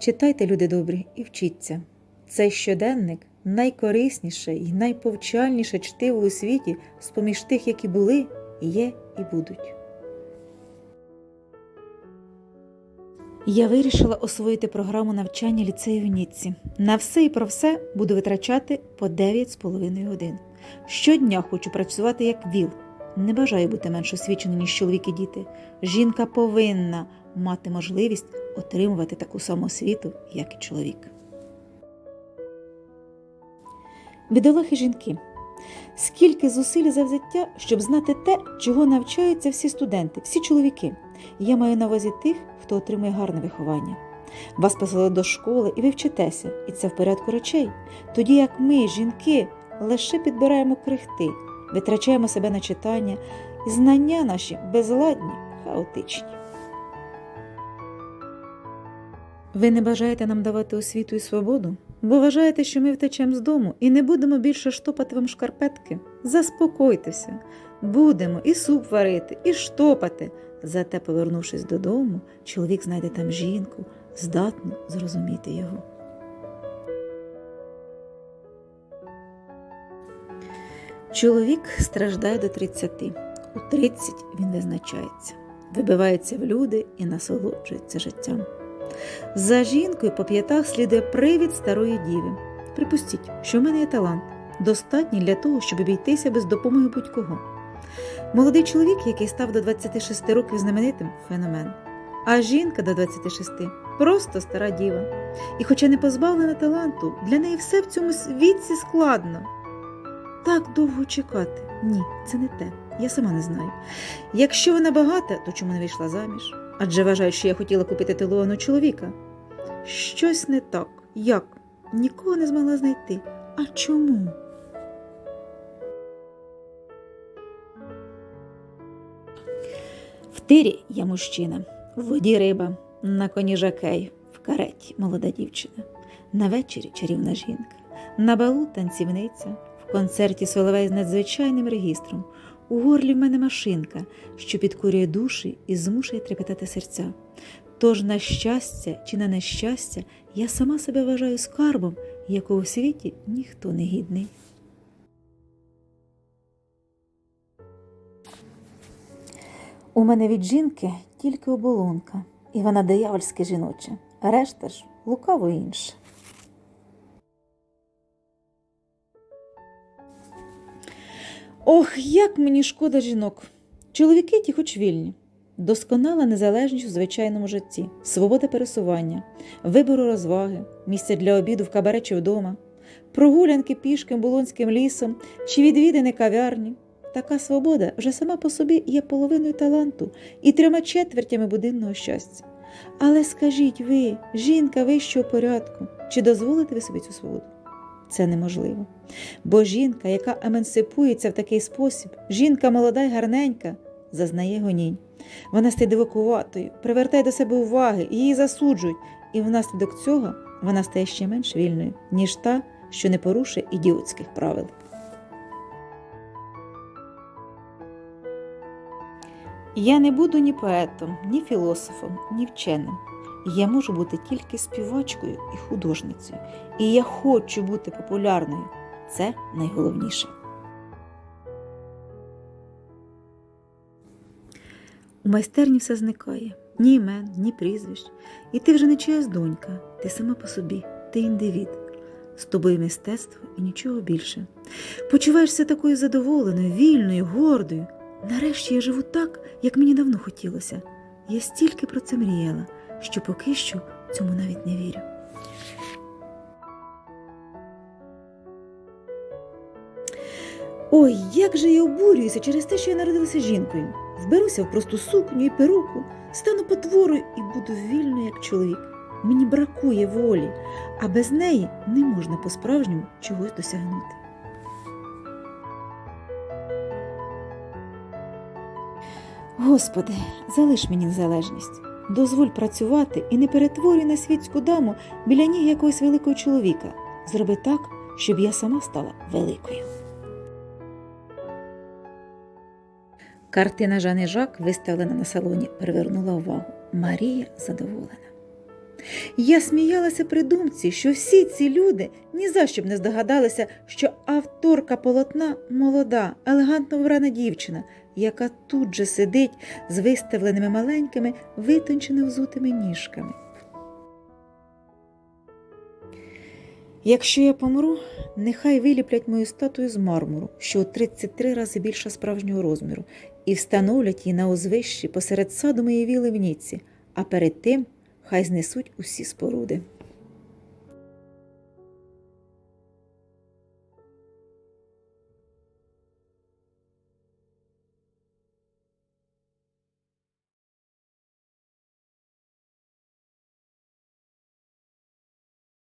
Читайте, люди добрі, і вчіться. Цей щоденник найкорисніше і найповчальніше чтиво у світі з-поміж тих, які були, є і будуть. Я вирішила освоїти програму навчання ліцею в Ніцці. На все і про все буду витрачати по 9,5 годин. Щодня хочу працювати як віл. Не бажаю бути менш освіченою, ніж чоловік і діти. Жінка повинна мати можливість отримувати таку саму освіту, як і чоловік. Бідолахи жінки. Скільки зусиль завзяття, щоб знати те, чого навчаються всі студенти, всі чоловіки. Я маю на увазі тих, хто отримує гарне виховання. Вас послали до школи і ви вчитеся, і це в порядку речей. Тоді як ми, жінки, лише підбираємо крихти, витрачаємо себе на читання, і знання наші безладні, хаотичні. Ви не бажаєте нам давати освіту і свободу, бо вважаєте, що ми втечемо з дому і не будемо більше штопати вам шкарпетки? Заспокойтеся, будемо і суп варити, і штопати. Зате, повернувшись додому, чоловік знайде там жінку, здатну зрозуміти його. Чоловік страждає до 30. У 30 він визначається, вибивається в люди і насолоджується життям. За жінкою по п'ятах слідує привід старої діви. Припустіть, що в мене є талант, достатній для того, щоб обійтися без допомоги будь-кого. Молодий чоловік, який став до 26 років знаменитим феномен, а жінка до 26 просто стара діва. І, хоча не позбавлена таланту, для неї все в цьому віці складно. Так довго чекати. Ні, це не те. Я сама не знаю. Якщо вона багата, то чому не вийшла заміж? Адже вважаю, що я хотіла купити тилованого чоловіка. Щось не так. Як? Нікого не змогла знайти. А чому? В тирі я мужчина, в воді риба, на коні жакей, в кареті молода дівчина, на вечері чарівна жінка, на балу танцівниця, концерті соловей з надзвичайним регістром. У горлі в мене машинка, що підкурює душі і змушує трепетати серця. Тож, на щастя чи на нещастя, я сама себе вважаю скарбом, якого в світі ніхто не гідний. У мене від жінки тільки оболонка, і вона диявольське жіноче, а решта ж лукаво інше. Ох, як мені шкода жінок. Чоловіки ті хоч вільні. Досконала незалежність у звичайному житті, свобода пересування, вибору розваги, місця для обіду в кабаре чи вдома, прогулянки пішким булонським лісом чи відвідини кав'ярні. Така свобода вже сама по собі є половиною таланту і трьома четвертями будинного щастя. Але скажіть ви, жінка вищого порядку, чи дозволите ви собі цю свободу? Це неможливо. Бо жінка, яка емансипується в такий спосіб, жінка молода й гарненька, зазнає гонінь. Вона стає дивакуватою, привертає до себе уваги, її засуджують, і внаслідок цього вона стає ще менш вільною, ніж та, що не порушує ідіотських правил. Я не буду ні поетом, ні філософом, ні вченим. Я можу бути тільки співачкою і художницею. І я хочу бути популярною. Це найголовніше. У майстерні все зникає ні імен, ні прізвищ. І ти вже не чиясь донька, ти сама по собі, ти індивід. З тобою мистецтво і нічого більше. Почуваєшся такою задоволеною, вільною, гордою. Нарешті я живу так, як мені давно хотілося. Я стільки про це мріяла, що поки що цьому навіть не вірю. Ой, як же я обурююся через те, що я народилася жінкою. Вберуся в просту сукню і перуку, стану потворою і буду вільною, як чоловік. Мені бракує волі, а без неї не можна по-справжньому чогось досягнути. Господи, залиш мені незалежність, дозволь працювати і не перетворюй на світську даму біля ніг якогось великого чоловіка. Зроби так, щоб я сама стала великою. Картина Жани Жак, виставлена на салоні, привернула увагу. Марія задоволена. Я сміялася при думці, що всі ці люди ні за що б не здогадалися, що авторка полотна молода, елегантно вбрана дівчина, яка тут же сидить з виставленими маленькими, витончено взутими ніжками. Якщо я помру, нехай виліплять мою статую з мармуру, що у 33 рази більша справжнього розміру, і встановлять її на узвищі посеред саду моєї віли в Ніці, а перед тим хай знесуть усі споруди.